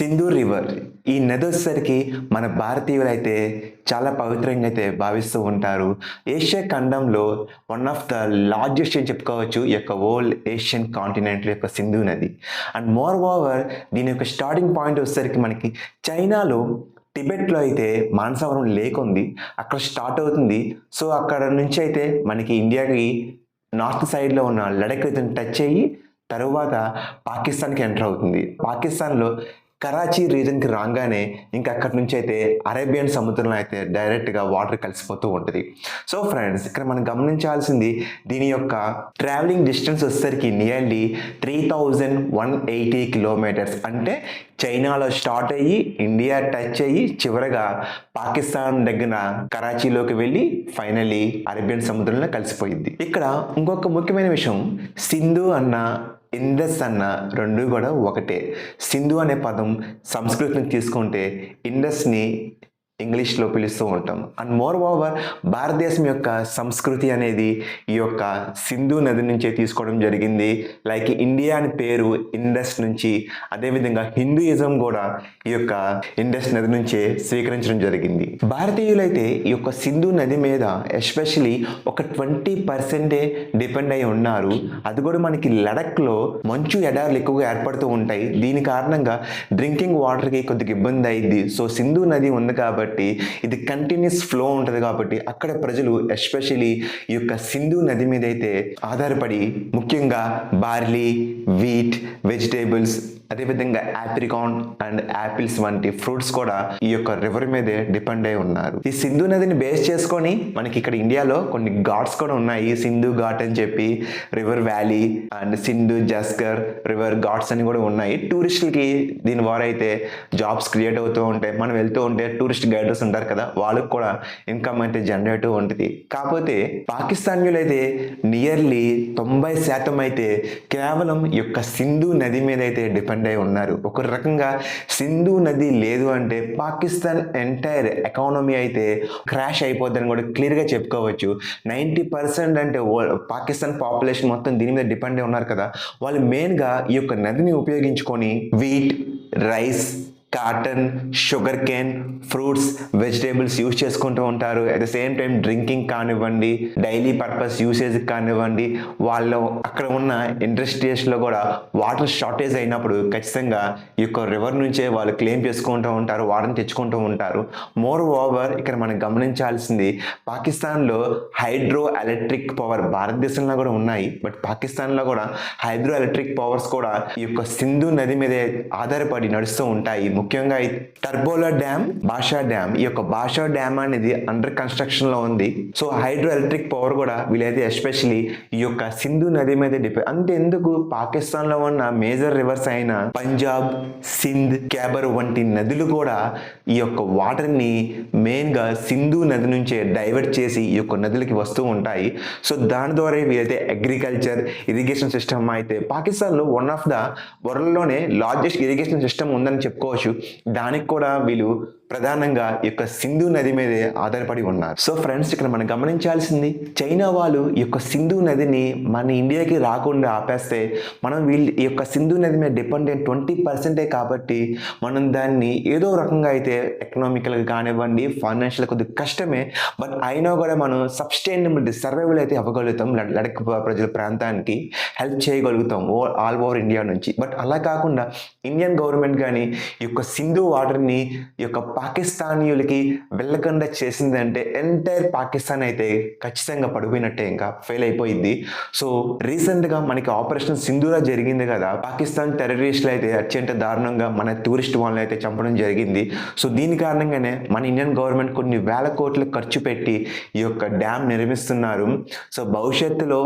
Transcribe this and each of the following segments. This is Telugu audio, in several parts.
సింధు రివర్ ఈ నది వచ్చేసరికి మన భారతీయులు అయితే చాలా పవిత్రంగా అయితే భావిస్తూ ఉంటారు. ఏషియా ఖండంలో వన్ ఆఫ్ ద లార్జెస్ట్ అని చెప్పుకోవచ్చు ఈ యొక్క ఓల్డ్ ఏషియన్ కాంటినెంట్ యొక్క సింధు నది. అండ్ మోర్ ఓవర్ దీని యొక్క స్టార్టింగ్ పాయింట్ వచ్చేసరికి మనకి చైనాలో టిబెట్లో అయితే మానసవరం లేక్ ఉంది అక్కడ స్టార్ట్ అవుతుంది. సో అక్కడ నుంచి అయితే మనకి ఇండియాకి నార్త్ సైడ్లో ఉన్న లడక్ అయితే టచ్ అయ్యి తరువాత పాకిస్తాన్కి ఎంటర్ అవుతుంది. పాకిస్తాన్లో కరాచీ రీజన్కి రాగానే ఇంకా అక్కడి నుంచి అయితే అరేబియన్ సముద్రంలో అయితే డైరెక్ట్గా వాటర్ కలిసిపోతూ ఉంటుంది. సో ఫ్రెండ్స్ ఇక్కడ మనం గమనించాల్సింది దీని యొక్క ట్రావెలింగ్ డిస్టెన్స్ వచ్చేసరికి nearly three thousand one eighty kilometres అంటే చైనాలో స్టార్ట్ అయ్యి ఇండియా టచ్ అయ్యి చివరగా పాకిస్తాన్ దగ్గర కరాచీలోకి వెళ్ళి ఫైనలీ అరేబియన్ సముద్రంలో కలిసిపోయింది. ఇక్కడ ఇంకొక ముఖ్యమైన విషయం సింధు అన్న ఇండస్ అన్న రెండు కూడా ఒకటే. సింధు అనే పదం సంస్కృతిని తీసుకుంటే ఇండస్ని ఇంగ్లీష్లో పిలుస్తూ ఉంటాం. అండ్ మోర్ ఓవర్ భారతదేశం యొక్క సంస్కృతి అనేది ఈ యొక్క సింధు నది నుంచే తీసుకోవడం జరిగింది. లైక్ ఇండియా అని పేరు ఇండస్ నుంచి అదేవిధంగా హిందూయిజం కూడా ఈ యొక్క ఇండస్ నది నుంచే స్వీకరించడం జరిగింది. భారతీయులైతే ఈ యొక్క సింధు నది మీద ఎస్పెషలీ ఒక ట్వంటీ పర్సెంటే డిపెండ్ అయి ఉన్నారు. అది కూడా మనకి లడఖ్లో మంచు ఎడార్లు ఎక్కువగా ఏర్పడుతూ ఉంటాయి. దీని కారణంగా డ్రింకింగ్ వాటర్కి కొద్దిగా ఇబ్బంది అయింది సో సింధు నది ఉంది కాబట్టి ఇది కంటిన్యూస్ ఫ్లో ఉంటుంది కాబట్టి అక్కడ ప్రజలు ఎస్పెషలీ ఈ యొక్క సింధు నది మీద అయితే ఆధారపడి ముఖ్యంగా బార్లీ వీట్ వెజిటేబుల్స్ అదేవిధంగా ఆప్రికాన్ అండ్ యాపిల్స్ వంటి ఫ్రూట్స్ కూడా ఈ యొక్క రివర్ మీదే డిపెండ్ అయి ఉన్నారు. ఈ సింధు నదిని బేస్ చేసుకొని మనకి ఇక్కడ ఇండియాలో కొన్ని ఘాట్స్ కూడా ఉన్నాయి. సింధు ఘాట్ అని చెప్పి river valley and Sindhu Zanskar river ghats అని కూడా ఉన్నాయి. టూరిస్టులకి దీని ద్వారా అయితే జాబ్స్ క్రియేట్ అవుతూ ఉంటాయి. మనం వెళ్తూ ఉంటే టూరిస్ట్ గైడర్స్ ఉంటారు కదా వాళ్ళకి కూడా ఇన్కమ్ అయితే జనరేట్ ఉంటుంది. కాకపోతే పాకిస్తాన్యులు అయితే నియర్లీ తొంభై శాతం అయితే కేవలం ఈ యొక్క సింధు నది మీద అయితే డిపెండ్ అయి ఉన్నారు. ఒక రకంగా సింధు నది లేదు అంటే పాకిస్తాన్ ఎంటైర్ ఎకానమీ అయితే క్రాష్ అయిపోద్దని కూడా క్లియర్గా చెప్పుకోవచ్చు. నైంటీ పర్సెంట్ అంటే పాకిస్తాన్ పాపులేషన్ మొత్తం దీని మీద డిపెండ్ అయి ఉన్నారు కదా. వాళ్ళు మెయిన్గా ఈ యొక్క నదిని ఉపయోగించుకొని wheat rice cotton sugar cane fruits vegetables use చేసుకుంటూ ఉంటారు. At the same time drinking కానివ్వండి డైలీ పర్పస్ యూసేజ్ కానివ్వండి వాళ్ళు అక్కడ ఉన్న ఇండస్ట్రీస్లో కూడా వాటర్ షార్టేజ్ అయినప్పుడు ఖచ్చితంగా ఈ యొక్క రివర్ నుంచే వాళ్ళు క్లెయిమ్ చేసుకుంటూ ఉంటారు వాటర్ని తెచ్చుకుంటూ ఉంటారు. మోర్ ఓవర్ ఇక్కడ మనం గమనించాల్సింది పాకిస్తాన్లో హైడ్రో ఎలక్ట్రిక్ పవర్ భారతదేశంలో కూడా ఉన్నాయి. బట్ పాకిస్తాన్లో కూడా హైడ్రో ఎలక్ట్రిక్ పవర్స్ కూడా ఈ యొక్క సింధు నది మీదే ఆధారపడి నడుస్తూ ఉంటాయి. ముఖ్యంగా టర్బోలా డ్యామ్ బాషా డ్యామ్ ఈ యొక్క బాషా డ్యామ్ అనేది అండర్ కన్స్ట్రక్షన్లో ఉంది. సో హైడ్రో ఎలక్ట్రిక్ పవర్ కూడా వీలైతే ఎస్పెషలీ ఈ యొక్క సింధు నది మీద డిపెండ్ అంతే ఎందుకు? పాకిస్తాన్లో ఉన్న మేజర్ రివర్స్ అయిన పంజాబ్ సింధ్ క్యాబర్ వంటి నదులు కూడా ఈ యొక్క వాటర్ని మెయిన్గా సింధు నది నుంచే డైవర్ట్ చేసి ఈ యొక్క నదులకి వస్తూ ఉంటాయి. సో దాని ద్వారా వీలైతే అగ్రికల్చర్ ఇరిగేషన్ సిస్టమ్ అయితే పాకిస్తాన్లో వన్ ఆఫ్ ద వరల్డ్లోనే లార్జెస్ట్ ఇరిగేషన్ సిస్టమ్ ఉందని చెప్పుకోవచ్చు. దానికి కూడా వీళ్ళు ప్రధానంగా ఈ యొక్క సింధు నది మీదే ఆధారపడి ఉన్నారు. సో ఫ్రెండ్స్ ఇక్కడ మనం గమనించాల్సింది చైనా వాళ్ళు ఈ యొక్క సింధు నదిని మన ఇండియాకి రాకుండా ఆపేస్తే మనం వీళ్ళు ఈ యొక్క సింధు నది మీద డిపెండెంట్ ట్వంటీ పర్సెంటే కాబట్టి మనం దాన్ని ఏదో రకంగా అయితే ఎకనామికల్గా కానివ్వండి ఫైనాన్షియల్ కొద్దిగా కష్టమే బట్ అయినా కూడా మనం సబ్స్టైనబిలిటీ సర్వైవల్ అయితే అవ్వగలుగుతాం లడక్ ప్రజల ప్రాంతానికి హెల్ప్ చేయగలుగుతాం ఓ ఆల్ ఓవర్ ఇండియా నుంచి. బట్ అలా కాకుండా ఇండియన్ గవర్నమెంట్ కానీ ఈ యొక్క సింధు వాటర్ని ఈ యొక్క పాకిస్తానీయులకి వెళ్ళకుండా చేసిందంటే ఎంటైర్ పాకిస్తాన్ అయితే ఖచ్చితంగా పడిపోయినట్టే ఇంకా ఫెయిల్ అయిపోయింది. సో రీసెంట్గా మనకి ఆపరేషన్ సింధూరా జరిగింది కదా పాకిస్తాన్ టెర్రరిస్టులు అయితే అత్యంత దారుణంగా మన టూరిస్ట్ వాళ్ళని అయితే చంపడం జరిగింది. సో దీని కారణంగానే మన ఇండియన్ గవర్నమెంట్ కొన్ని వేల కోట్లు ఖర్చు పెట్టి ఈ యొక్క డ్యామ్ నిర్మిస్తున్నారు. సో భవిష్యత్తులో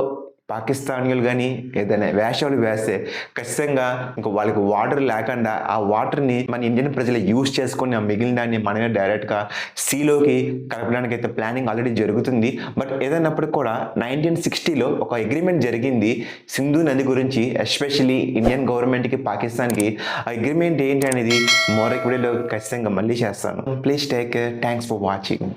పాకిస్తానీయులు కానీ ఏదైనా వేషాలు వేస్తే ఖచ్చితంగా ఇంకా వాళ్ళకి వాటర్ లేకుండా ఆ వాటర్ని మన ఇండియన్ ప్రజలు యూజ్ చేసుకొని ఆ మిగిలిన దాన్ని మనమే డైరెక్ట్గా సీలోకి కలపడానికి అయితే ప్లానింగ్ ఆల్రెడీ జరుగుతుంది. బట్ ఏదైనప్పటికి కూడా నైన్టీన్ సిక్స్టీలో ఒక అగ్రిమెంట్ జరిగింది సింధు నది గురించి ఎస్పెషలీ ఇండియన్ గవర్నమెంట్కి పాకిస్తాన్కి ఆ అగ్రిమెంట్ ఏంటి అనేది మరొక వీడియోలో ఖచ్చితంగా మళ్ళీ చేస్తాను. Please take care thanks for watching